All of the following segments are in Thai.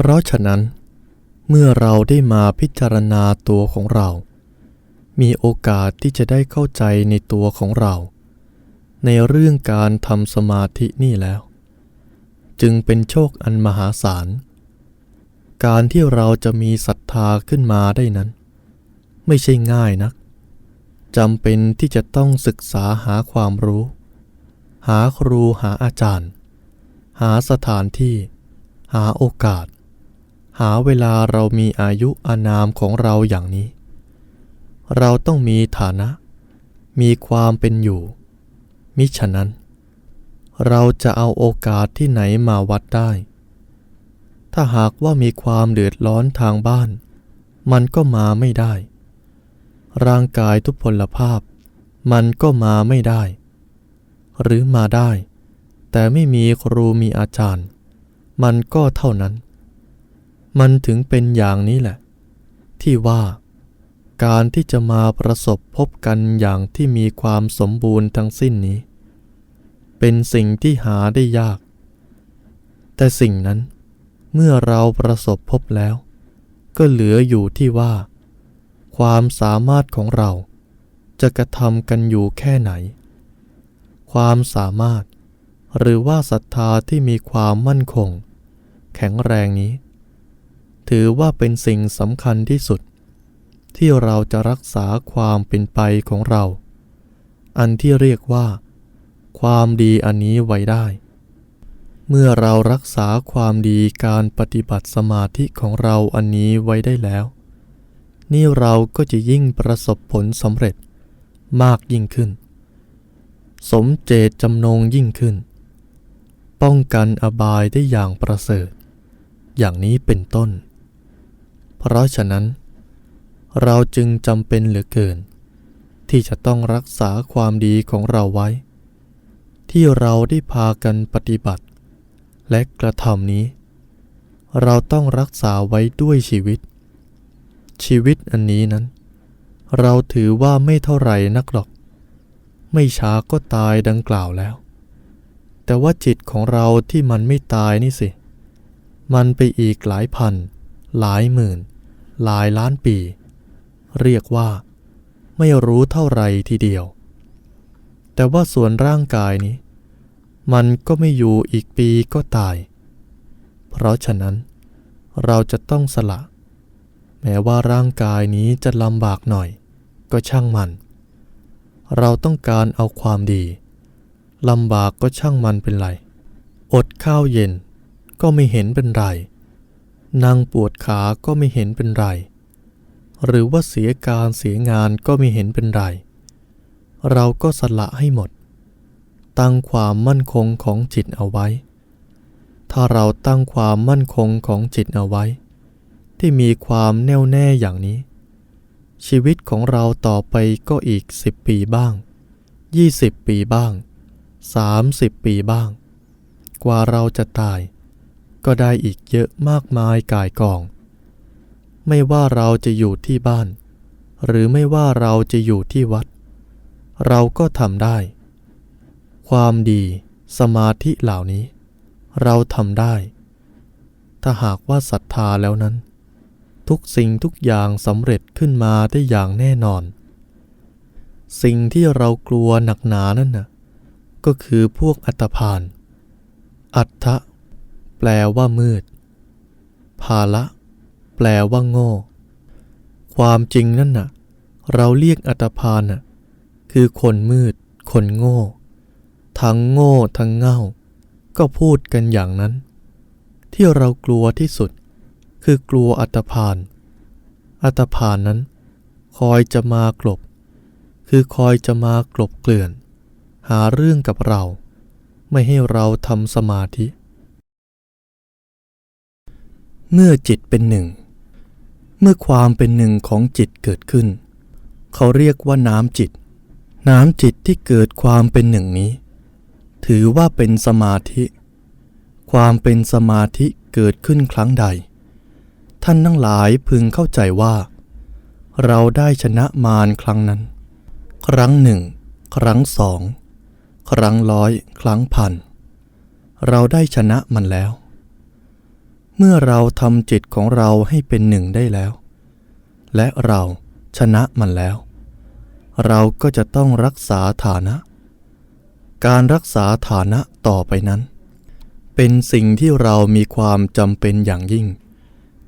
เพราะฉะนั้น เมื่อเราได้มาพิจารณาตัวของเรา มีโอกาสที่จะได้เข้าใจในตัวของเรา ในเรื่องการทำสมาธินี่แล้ว จึงเป็นโชคอันมหาศาล การที่เราจะมีศรัทธาขึ้นมาได้นั้น ไม่ใช่ง่ายนักจำเป็นที่จะต้องศึกษาหาความรู้ หาครูหาอาจารย์ หาสถานที่ หาโอกาส หาเวลาเรามีอายุอานามของเราอย่างนี้ เราต้องมีฐานะ มีความเป็นอยู่ มิฉะนั้น เราจะเอาโอกาสที่ไหนมาวัดได้ ถ้าหากว่ามีความเดือดร้อนทางบ้าน มันก็มาไม่ได้ ร่างกายทุพพลภาพ มันก็มาไม่ได้ หรือมาได้ แต่ไม่มีครูมีอาจารย์ มันก็เท่านั้น มันถึงเป็นอย่างนี้แหละ ที่ว่าการที่จะมาประสบพบกันอย่างที่มีความสมบูรณ์ทั้งสิ้นนี้ เป็นสิ่งที่หาได้ยาก แต่สิ่งนั้นเมื่อเราประสบพบแล้ว ก็เหลืออยู่ที่ว่า ความสามารถของเราจะกระทำกันอยู่แค่ไหน ความสามารถ หรือว่าศรัทธาที่มีความมั่นคง แข็งแรงนี้ ถือว่าเป็นสิ่งสำคัญที่สุด ที่เราจะรักษาความเป็นไปของเรา อันที่เรียกว่า ความดีอันนี้ไว้ได้ เมื่อเรารักษาความดีการปฏิบัติสมาธิของเราอันนี้ไว้ได้แล้ว นี่เราก็จะยิ่งประสบผลสำเร็จมากยิ่งขึ้น สมเจตจำนงยิ่งขึ้น ป้องกันอบายได้อย่างประเสริฐ อย่างนี้เป็นต้น เพราะฉะนั้น เราจึงจำเป็นเหลือเกิน ที่จะต้องรักษาความดีของเราไว้ ที่เราได้พากันปฏิบัติ และกระทำนี้ เราต้องรักษาไว้ด้วยชีวิต ชีวิตอันนี้นั้น เราถือว่าไม่เท่าไหร่นักหรอก ไม่ช้าก็ตายดังกล่าวแล้ว แต่ว่าจิตของเราที่มันไม่ตายนี่สิ มันไปอีกหลายพันหลายหมื่น หลายล้านปี เรียกว่า ไม่รู้เท่าไรทีเดียว แต่ว่าส่วนร่างกายนี้ มันก็ไม่อยู่อีกปีก็ตาย เพราะฉะนั้น เราจะต้องสละ แม้ว่าร่างกายนี้จะลำบากหน่อย ก็ช่างมัน เราต้องการเอาความดีลำบากก็ช่างมันเป็นไร อดข้าวเย็นก็ไม่เห็นเป็นไร นั่งปวดขาก็ไม่เห็นเป็นไร หรือว่าเสียการเสียงานก็ไม่เห็นเป็นไร เราก็สละให้หมด ตั้งความมั่นคงของจิตเอาไว้ ถ้าเราตั้งความมั่นคงของจิตเอาไว้ ที่มีความแน่วแน่อย่างนี้ ชีวิตของเราต่อไปก็อีกสิบปีบ้างยี่สิบปีบ้างสามสิบปีบ้าง กว่าเราจะตาย ก็ได้อีกเยอะมากมายกายกอง ไม่ว่าเราจะอยู่ที่บ้าน หรือไม่ว่าเราจะอยู่ที่วัด เราก็ทำได้ ความดีสมาธิเหล่านี้ เราทำได้ ถ้าหากว่าศรัทธาแล้วนั้น ทุกสิ่งทุกอย่างสำเร็จขึ้นมาได้อย่างแน่นอน สิ่งที่เรากลัวหนักหนานั่นน่ะก็คือพวกอัตภาน อัตถะ แปลว่ามืด ภาละ แปลว่าโง่ ความจริงนั่นน่ะ เราเรียกอัตภานน่ะ คือคนมืด คนโง่ ทั้งโง่ทั้งเง่า ก็พูดกันอย่างนั้น ที่เรากลัวที่สุด คือกลัวอัตภาน อัตภานนั้น คอยจะมากลบ คือคอยจะมากลบเกลื่อน หาเรื่องกับเรา ไม่ให้เราทำสมาธิ เมื่อจิตเป็นหนึ่ง เมื่อความเป็นหนึ่งของจิตเกิดขึ้น เขาเรียกว่าน้ำจิต น้ำจิตที่เกิดความเป็นหนึ่งนี้ ถือว่าเป็นสมาธิ ความเป็นสมาธิเกิดขึ้นครั้งใด ท่านทั้งหลายพึงเข้าใจว่า เราได้ชนะมารครั้งนั้น ครั้งหนึ่ง ครั้งสอง ครั้งร้อย ครั้งพัน เราได้ชนะมันแล้ว เมื่อเราทำจิตของเราให้เป็นหนึ่งได้แล้ว และเราชนะมันแล้ว เราก็จะต้องรักษาฐานะ การรักษาฐานะต่อไปนั้น เป็นสิ่งที่เรามีความจำเป็นอย่างยิ่ง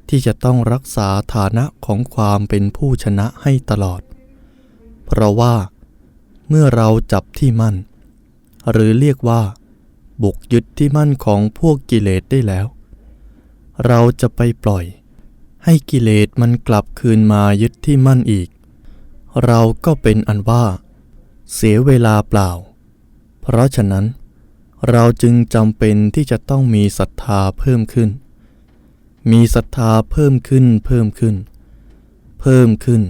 ที่จะต้องรักษาฐานะของความเป็นผู้ชนะให้ตลอด เพราะว่า เมื่อเราจับที่มั่น หรือเรียกว่า บุกยึดที่มั่นของพวกกิเลสได้แล้ว เราจะไปปล่อย ให้กิเลสมันกลับคืนมายึดที่มั่นอีก เราก็เป็นอันว่า เสียเวลาเปล่า เพราะฉะนั้น เราจึงจำเป็นที่จะต้องมีศรัทธาเพิ่มขึ้น มีศรัทธาเพิ่มขึ้นเพิ่มขึ้น เพิ่มขึ้น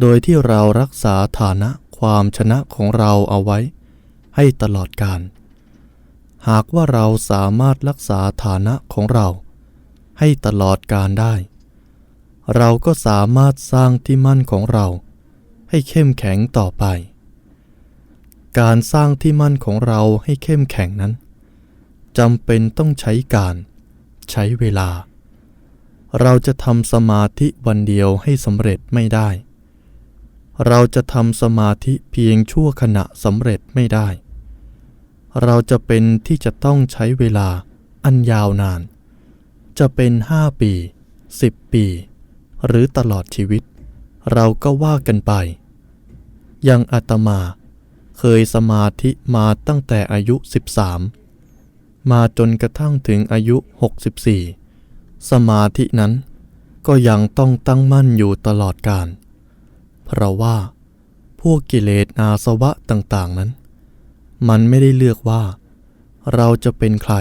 โดยที่เรารักษาฐานะความชนะของเราเอาไว้ ให้ตลอดกาลหากว่าเราสามารถรักษาฐานะของเรา ให้ตลอดกาลได้ เราก็สามารถสร้างที่มั่นของเราให้เข้มแข็งต่อไป การสร้างที่มั่นของเราให้เข้มแข็งนั้นจำเป็นต้องใช้การใช้เวลา เราจะทำสมาธิวันเดียวให้สำเร็จไม่ได้ เราจะทำสมาธิเพียงชั่วขณะสำเร็จไม่ได้ เราจะเป็นที่จะต้องใช้เวลาอันยาวนาน จะเป็นห้าปีสิบปี หรือตลอดชีวิต เราก็ว่ากันไป อย่างอาตมา เคยสมาธิมาตั้งแต่อายุ 13 มาจนกระทั่งถึงอายุ 64 สมาธินั้นก็ยังต้องตั้งมั่นอยู่ตลอดกาลเพราะว่า พวกกิเลสอาสวะต่าง ๆ นั้น มันไม่ได้เลือกว่า เราจะเป็นใคร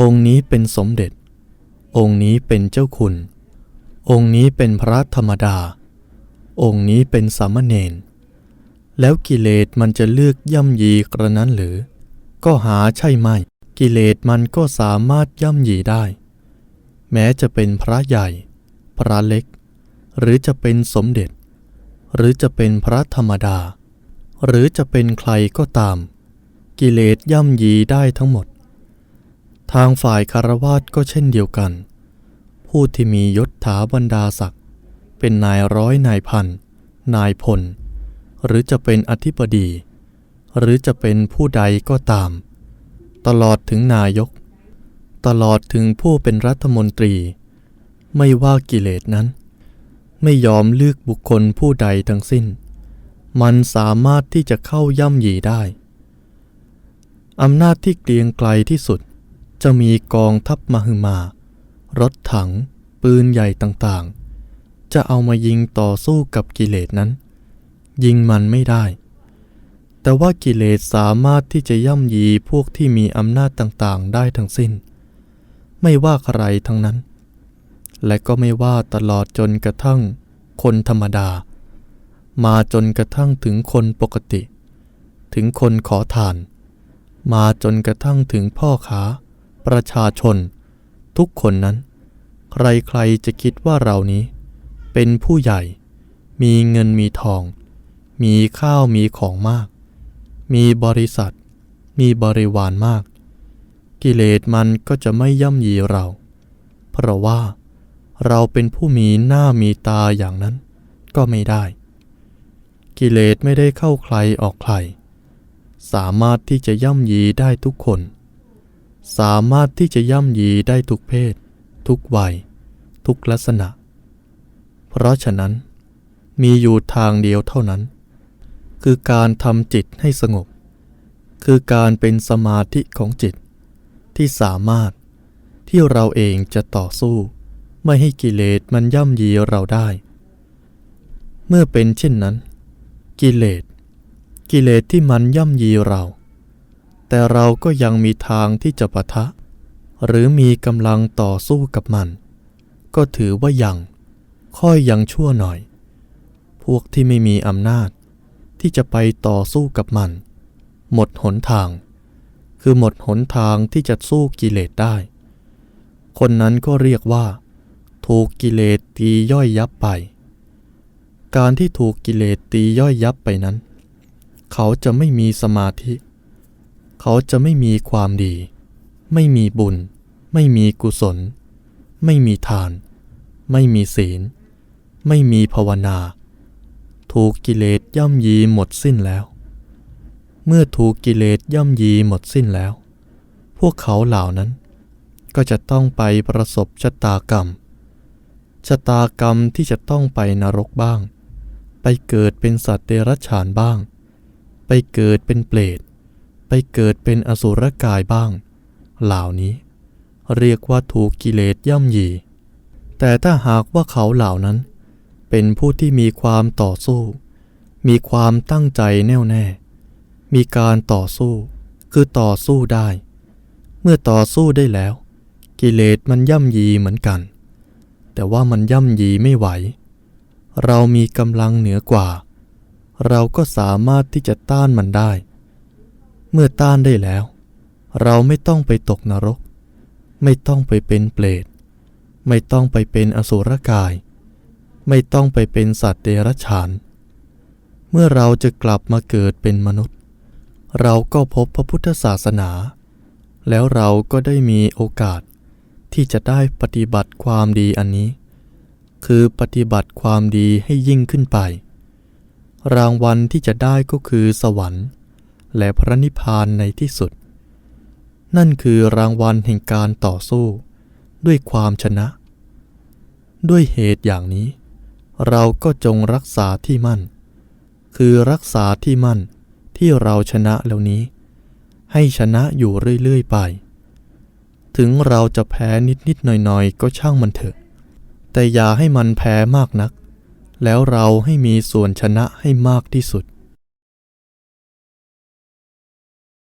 องค์นี้เป็นสมเด็จ องค์นี้เป็นเจ้าคุณ องค์นี้เป็นพระธรรมดา องค์นี้เป็นสามเณร แล้วกิเลสมันจะเลือกย่ำยีกระนั้นหรือ ก็หาใช่ไหม กิเลสมันก็สามารถย่ำยีได้ แม้จะเป็นพระใหญ่ พระเล็ก หรือจะเป็นสมเด็จ หรือจะเป็นพระธรรมดา หรือจะเป็นใครก็ตาม กิเลสย่ำยีได้ทั้งหมด ทางฝ่ายคารวาสก็เช่นเดียวกัน ผู้ที่มียศถาบรรดาศักดิ์เป็นนายร้อยนายพัน นายพล หรือจะเป็นอธิบดี หรือจะเป็นผู้ใดก็ตาม ตลอดถึงนายก ตลอดถึงผู้เป็นรัฐมนตรี ไม่ว่ากิเลสนั้น ไม่ยอมเลือกบุคคลผู้ใดทั้งสิ้น มันสามารถที่จะเข้าย่ำยีได้อำนาจที่เกรียงไกลที่สุด จะมีกองทัพมหึมา รถถัง ปืนใหญ่ต่างๆ จะเอามายิงต่อสู้กับกิเลสนั้น ยิงมันไม่ได้ แต่ว่ากิเลสสามารถที่จะย่ำยีพวกที่มีอำนาจต่างๆ ได้ทั้งสิ้น ไม่ว่าใครทั้งนั้น และก็ไม่ว่าตลอดจนกระทั่งคนธรรมดา มาจนกระทั่งถึงคนปกติ ถึงคนขอทาน มาจนกระทั่งถึงพ่อค้า ประชาชน ทุกคนนั้น ใครๆจะคิดว่าเรานี้ เป็นผู้ใหญ่ มีเงินมีทอง มีข้าวมีของมาก มีบริษัท มีบริวารมาก กิเลสมันก็จะไม่ย่ำยีเรา เพราะว่าเราเป็นผู้มีหน้ามีตาอย่างนั้นก็ไม่ได้ กิเลสไม่ได้เข้าใครออกใคร สามารถที่จะย่ำยีได้ทุกคน สามารถที่จะย่ำยีได้ทุกเพศ ทุกวัย ทุกลักษณะ เพราะฉะนั้น มีอยู่ทางเดียวเท่านั้น คือการทำจิตให้สงบ คือการเป็นสมาธิของจิต ที่สามารถที่เราเองจะต่อสู้ ไม่ให้กิเลสมันย่ำยีเราได้ เมื่อเป็นเช่นนั้น กิเลส กิเลสที่มันย่ำยีเรา แต่เราก็ยังมีทางที่จะปะทะ หรือมีกำลังต่อสู้กับมัน ก็ถือว่ายังค่อยยังชั่วหน่อย พวกที่ไม่มีอำนาจ ที่จะไปต่อสู้กับมัน หมดหนทาง คือหมดหนทางที่จะสู้กิเลสได้ คนนั้นก็เรียกว่า ถูกกิเลสตีย่อยยับไป การที่ถูกกิเลสตีย่อยยับไปนั้น เขาจะไม่มีสมาธิเขาจะไม่มีความดี ไม่มีบุญ ไม่มีกุศล ไม่มีทาน ไม่มีศีล ไม่มีภาวนา ถูกกิเลสย่ำยีหมดสิ้นแล้ว เมื่อถูกกิเลสย่ำยีหมดสิ้นแล้ว พวกเขาเหล่านั้น ก็จะต้องไปประสบชะตากรรมชะตากรรมที่จะต้องไปนรกบ้าง ไปเกิดเป็นสัตว์เดรัจฉานบ้าง ไปเกิดเป็นเปรต เกิดเป็นอสุรกายบ้าง เหล่านี้ เรียกว่าถูกกิเลสย่ำยี แต่ถ้าหากว่าเขาเหล่านั้น เป็นผู้ที่มีความต่อสู้ มีความตั้งใจแน่วแน่ มีการต่อสู้ คือต่อสู้ได้ เมื่อต่อสู้ได้แล้ว กิเลสมันย่ำยีเหมือนกัน แต่ว่ามันย่ำยีไม่ไหว เรามีกำลังเหนือกว่า เราก็สามารถที่จะต้านมันได้ เมื่อต้านได้แล้ว เราไม่ต้องไปตกนรก ไม่ต้องไปเป็นเปรตไม่ต้องไปเป็นอสุรกาย ไม่ต้องไปเป็นสัตว์เดรัจฉาน เมื่อเราจะกลับมาเกิดเป็นมนุษย์ เราก็พบพระพุทธศาสนา แล้วเราก็ได้มีโอกาสที่จะได้ปฏิบัติความดีอันนี้ คือปฏิบัติความดีให้ยิ่งขึ้นไป รางวัลที่จะได้ก็คือสวรรค์ และพระนิพพานในที่สุด นั่นคือรางวัลแห่งการต่อสู้ ด้วยความชนะ ด้วยเหตุอย่างนี้ เราก็จงรักษาที่มั่น คือรักษาที่มั่นที่เราชนะแล้วนี้ ให้ชนะอยู่เรื่อยๆไป ถึงเราจะแพ้นิดๆหน่อยๆ ก็ช่างมันเถอะ แต่อย่าให้มันแพ้มากนัก แล้วเราให้มีส่วนชนะให้มากที่สุด